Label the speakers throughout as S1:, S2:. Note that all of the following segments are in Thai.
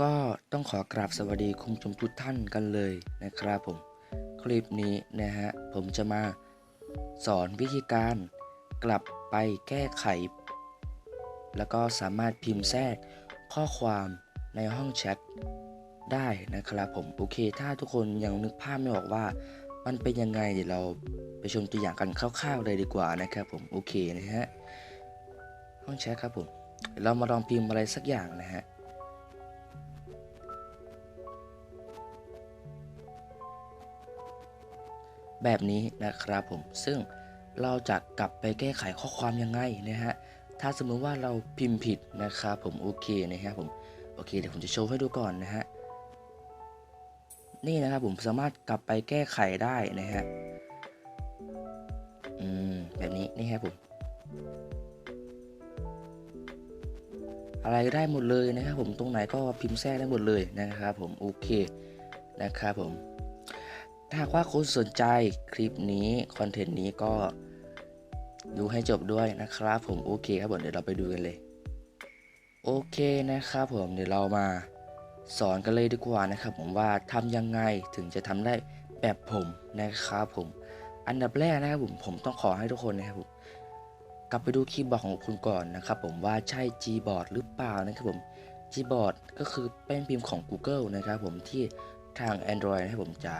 S1: ก็ต้องขอกราบสวัสดีคุณผู้ชมทุกท่านกันเลยนะครับผม คลิปนี้นะฮะผมจะมาสอนวิธีการกลับไปแก้ไข แล้วก็สามารถพิมพ์แทรกข้อความในห้องแชทได้นะครับผมโอเค ถ้าทุกคนยังนึกภาพไม่ออกว่ามันเป็นยังไงเดี๋ยวเราไปชมตัวอย่างกันคร่าวๆเลยดีกว่านะครับผมโอเคนะฮะห้องแชทครับผมเรามาลองพิมพ์อะไรสักอย่างนะฮะ แบบนี้นะครับผมซึ่งเราจะกลับไปแก้ไขข้อความยังไงนะฮะถ้าสมมติว่าเราพิมพ์ผิดนะครับผมโอเคนะครับผมโอเคเดี๋ยวผมจะโชว์ให้ดูก่อนนะฮะนี่นะครับผมสามารถกลับไปแก้ไขได้นะฮะอืมแบบนี้นี่ครับผมอะไรได้หมดเลยนะครับผมตรงไหนก็พิมพ์แทรกได้หมดเลยนะครับผมโอเคนะครับผม ถ้าหากว่าคุณสนใจคลิปนี้คอนเทนต์นี้ก็ดูให้จบด้วยนะครับ ผมโอเคครับผมเดี๋ยวเราไปดูกันเลย โอเคนะครับผมเดี๋ยวเรามาสอนกันเลยดีกว่านะครับ ผมว่าทำยังไงถึงจะทำได้แบบผมนะครับผมอันดับแรกนะครับผมผมต้องขอให้ทุกคนนะครับผมกลับไปดูคีย์บอร์ดของคุณก่อนนะครับ ผมว่าใช่ Gboard หรือเปล่านะครับผม Gboard ก็คือแป้นพิมพ์ของ Google นะครับ ผมที่ทาง Android นะครับผมจะ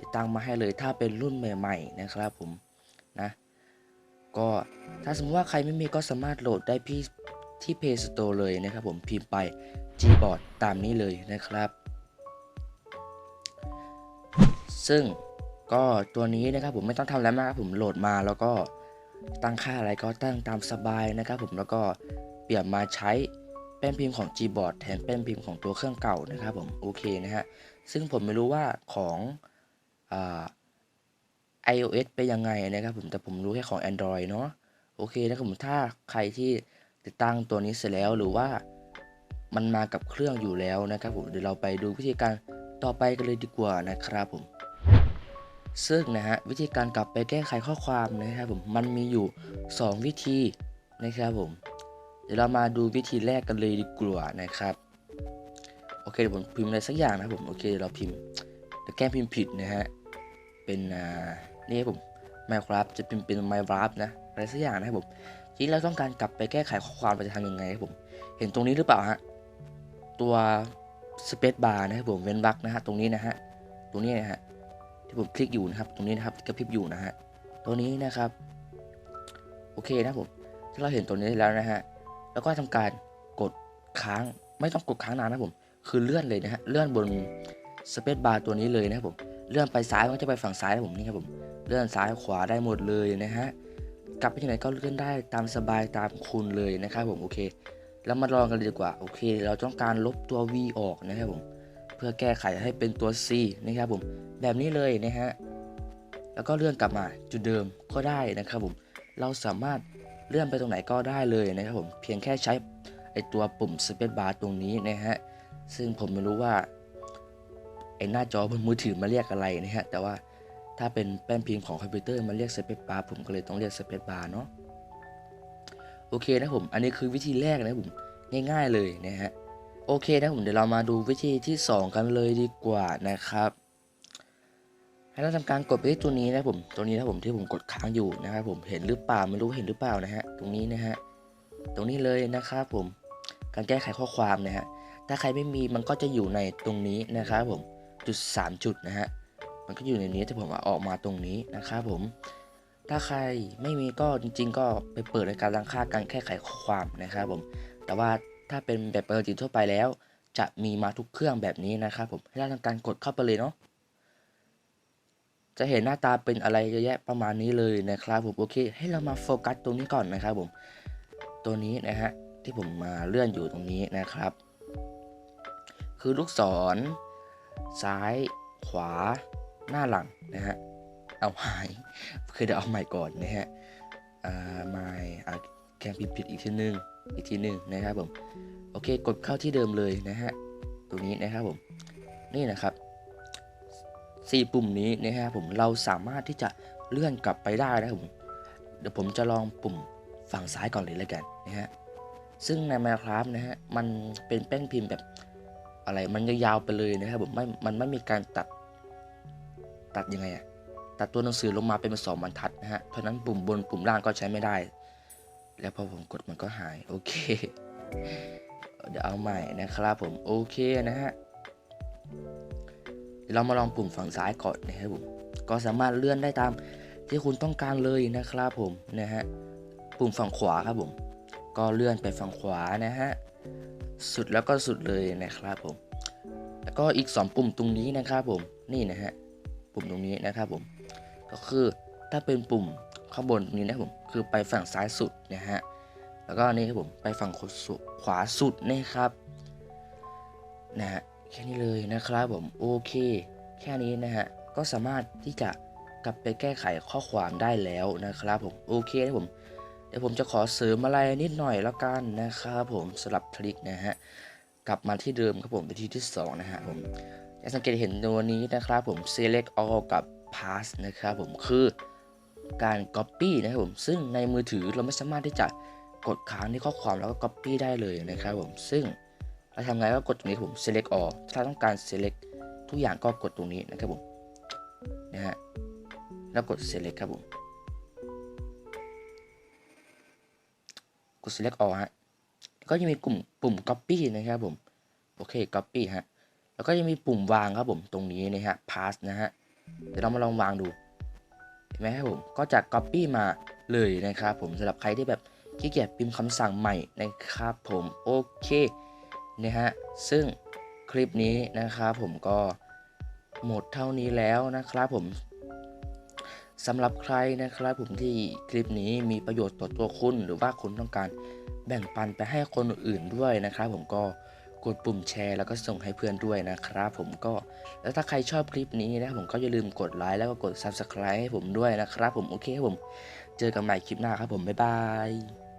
S1: ติดตั้งมาให้เลยถ้าเป็นรุ่นใหม่ ๆ นะครับผมนะก็ถ้าสมมติว่าใครไม่มีก็สามารถโหลดได้พี่ที่ Play Store เลยนะครับผมพิมพ์ไป Gboard ตามนี้เลยนะครับ ซึ่งก็ตัวนี้นะครับผมไม่ต้องทำอะไรมากครับผมโหลดมาแล้วก็ตั้งค่าอะไรก็ตั้งตามสบายนะครับผมแล้วก็เปลี่ยนมาใช้แป้นพิมพ์ของ Gboard แทนแป้นพิมพ์ของตัวเครื่องเก่านะครับผมโอเคนะฮะซึ่งผมไม่รู้ว่าของ iOS เป็นยังไงนะครับผมแต่ผมรู้แค่ของ Android เนาะโอเคนะครับผมถ้าใครที่ติดตั้งตัวนี้เสร็จแล้วหรือว่ามันมากับเครื่องอยู่แล้วนะครับผมเดี๋ยวเราไปดูวิธีการต่อไปกันเลยดีกว่านะครับผม ซึ่งนะฮะวิธีการกลับไปแก้ไขข้อความนะครับผมมันมีอยู่ 2 วิธีนะครับผมเดี๋ยวเรามาดูวิธีแรกกันเลยดีกว่านะครับโอเคเดี๋ยวผมพิมพ์อะไรสักอย่างนะผมโอเคเดี๋ยวเราพิมพ์เดี๋ยวแก้พิมพ์ผิดนะฮะ เป็นอ่านี่ครับผม Minecraft จะพิมพ์เป็น Minecraft นะอะไรสักอย่างนะครับผมทีนี้เราต้องการกลับไปแก้ไขข้อความเราจะทำยังไงครับผมเห็นตรงนี้หรือเปล่าฮะตัว Space Bar นะครับผมเว้นวรรคนะฮะตรงนี้นะฮะตรงนี้นะฮะที่ผมคลิกอยู่นะครับตรงนี้นะครับกระพริบอยู่นะฮะตัวนี้นะครับโอเคนะผมถ้าเราเห็นตัวนี้แล้วนะฮะแล้วก็ทำการกดค้างไม่ต้องกดค้างนานนะผมคือเลื่อนเลยนะฮะเลื่อนบนสเปซบาร์ตัวนี้เลยนะครับผม เลื่อนไปซ้ายมันก็จะไปฝั่งซ้ายนะผมนี่ครับผม เลื่อนซ้ายขวาได้หมดเลยนะฮะ กลับไปที่ไหนก็เลื่อนได้ตามสบายตามคุณเลยนะครับผมโอเค แล้วมาลองกันเลยดีกว่าโอเค เราต้องการลบตัว V ออกนะครับผม เพื่อแก้ไขให้เป็นตัว C นะครับผม แบบนี้เลยนะฮะ แล้วก็เลื่อนกลับมาจุดเดิมก็ได้นะครับผม เราสามารถเลื่อนไปตรงไหนก็ได้เลยนะครับผม เพียงแค่ใช้ไอตัวปุ่ม Space Bar ตรงนี้นะฮะ ซึ่งผมไม่รู้ว่า ไอหน้าจอบนมือถือมาเรียกอะไรนะฮะแต่ว่าถ้าเป็นแป้นพิมพ์ของคอมพิวเตอร์มาเรียก Space Bar ผมก็เลยต้องเรียก Space Bar เนาะโอเคนะผมอันนี้คือวิธีแรกนะผมง่ายๆเลยนะฮะโอเคนะผมเดี๋ยวเรามาดูวิธีที่ 2 กันเลยดีกว่านะครับให้เราทำการกดไปที่ตัวนี้นะผมตัวนี้นะผมที่ผมกดค้างอยู่นะครับผมเห็นหรือเปล่าไม่รู้เห็นหรือเปล่านะฮะตรงนี้นะฮะตรงนี้เลยนะครับผมการแก้ไขข้อความนะฮะถ้าใครไม่มีมันก็จะอยู่ในตรงนี้นะครับผม จุด3จุดนะฮะ มันก็อยู่ในนี้ที่ผมเอาออกมาตรงนี้นะครับผม ถ้าใครไม่มีก็จริง ๆ ก็ไปเปิดในการรังค่าการแก้ไขความนะครับผม แต่ว่าถ้าเป็นแบบปกติทั่วไปแล้ว จะมีมาทุกเครื่องแบบนี้นะครับผม ให้เราทำการกดเข้าไปเลยเนาะ จะเห็นหน้าตาเป็นอะไรเยอะแยะประมาณนี้เลยนะครับผม โอเค ให้เรามาโฟกัสตรงนี้ก่อนนะครับผม ตัวนี้นะฮะที่ผมมาเลื่อนอยู่ตรงนี้นะครับ คือลูกศร ซ้ายขวาหน้าหลังนะฮะเอาหายคือเดี๋ยวเอาใหม่ก่อนนะฮะอ่าไม่อ่าแกงพิมพ์ผิดอีกทีนึงอีกทีหนึ่งนะครับผมโอเคกดเข้าที่เดิมเลยนะฮะตรงนี้นะครับผมนี่นะครับสี่ปุ่มนี้นะฮะผมเราสามารถที่จะเลื่อนกลับไปได้นะครับผมเดี๋ยวผมจะลองปุ่มฝั่งซ้ายก่อนเลยแล้วกันนะฮะซึ่งใน Minecraft นะฮะมันเป็นแป้นพิมพ์แบบ อะไร มันยาวๆไปเลยนะครับผมไม่มันไม่มีการตัดตัดยังไงอะตัดตัวหนังสือลงมาเป็นสองบรรทัดนะฮะเพราะฉะนั้นปุ่มบนปุ่มล่างก็ใช้ไม่ได้ แล้วพอผมกดมันก็หายโอเค เดี๋ยวเอาใหม่นะครับผมโอเคนะฮะเดี๋ยวเรามาลองปุ่มฝั่งซ้ายก่อนนะครับผมก็สามารถเลื่อนได้ตามที่คุณต้องการเลยนะครับผมนะฮะปุ่มฝั่งขวาครับผมก็เลื่อนไปฝั่งขวานะฮะ สุดแล้วก็สุดเลยนะครับผม แล้วก็อีก 2 ปุ่มตรงนี้นะครับผม นี่นะฮะ ปุ่มตรงนี้นะครับผม ก็คือถ้าเป็นปุ่มข้างบนตรงนี้นะผม คือไปฝั่งซ้ายสุดนะฮะ แล้วก็นี่ครับผม ไปฝั่งขวาสุดนะครับ นะฮะ แค่นี้เลยนะครับผม โอเค แค่นี้นะฮะ ก็สามารถที่จะกลับไปแก้ไขข้อความได้แล้วนะครับผม โอเคนะผม เดี๋ยวผมจะขอเสริมอะไรนิดหน่อยแล้วกันนะครับผมสลับทริกนะฮะกลับมาที่เดิมครับผมไปที่ที่สองนะฮะผมจะสังเกตเห็นตัวนี้นะครับผม select all กับ pass นะครับผมคือการ copy นะครับผมซึ่งในมือถือเราไม่สามารถที่จะกดค้างที่ข้อความแล้วก็ copy ได้เลยนะครับผมซึ่งเราทำไงก็กดตรงนี้ผม select all ถ้าต้องการ select ทุกอย่างก็กดตรงนี้นะครับผมนะฮะแล้วกด select ครับผม กด select all ฮะก็จะมีกลุ่มปุ่ม copy นะครับผม โอเค copy ฮะ แล้วก็จะมีปุ่มวางครับผมตรงนี้นะฮะ pass นะฮะ เดี๋ยวเรามาลองวางดู เห็นไหมครับผม ก็จะ copy มาเลยนะครับผมสำหรับใครที่แบบขี้เกียจพิมพ์คำสั่งใหม่นะครับผม โอเคนะฮะ ซึ่งคลิปนี้นะครับผมก็หมดเท่านี้แล้วนะครับผม สำหรับใครนะครับผมที่คลิปนี้มีประโยชน์ต่อตัวคุณ หรือว่าคุณต้องการแบ่งปันไปให้คนอื่นด้วยนะครับ ผมก็กดปุ่มแชร์แล้วก็ส่งให้เพื่อนด้วยนะครับ ผมก็แล้วถ้าใครชอบคลิปนี้นะผมก็อย่าลืมกดไลค์แล้วก็กด Subscribe ให้ผมด้วยนะครับ ผมโอเคครับผม เจอกันใหม่คลิปหน้าครับผมบ๊ายบาย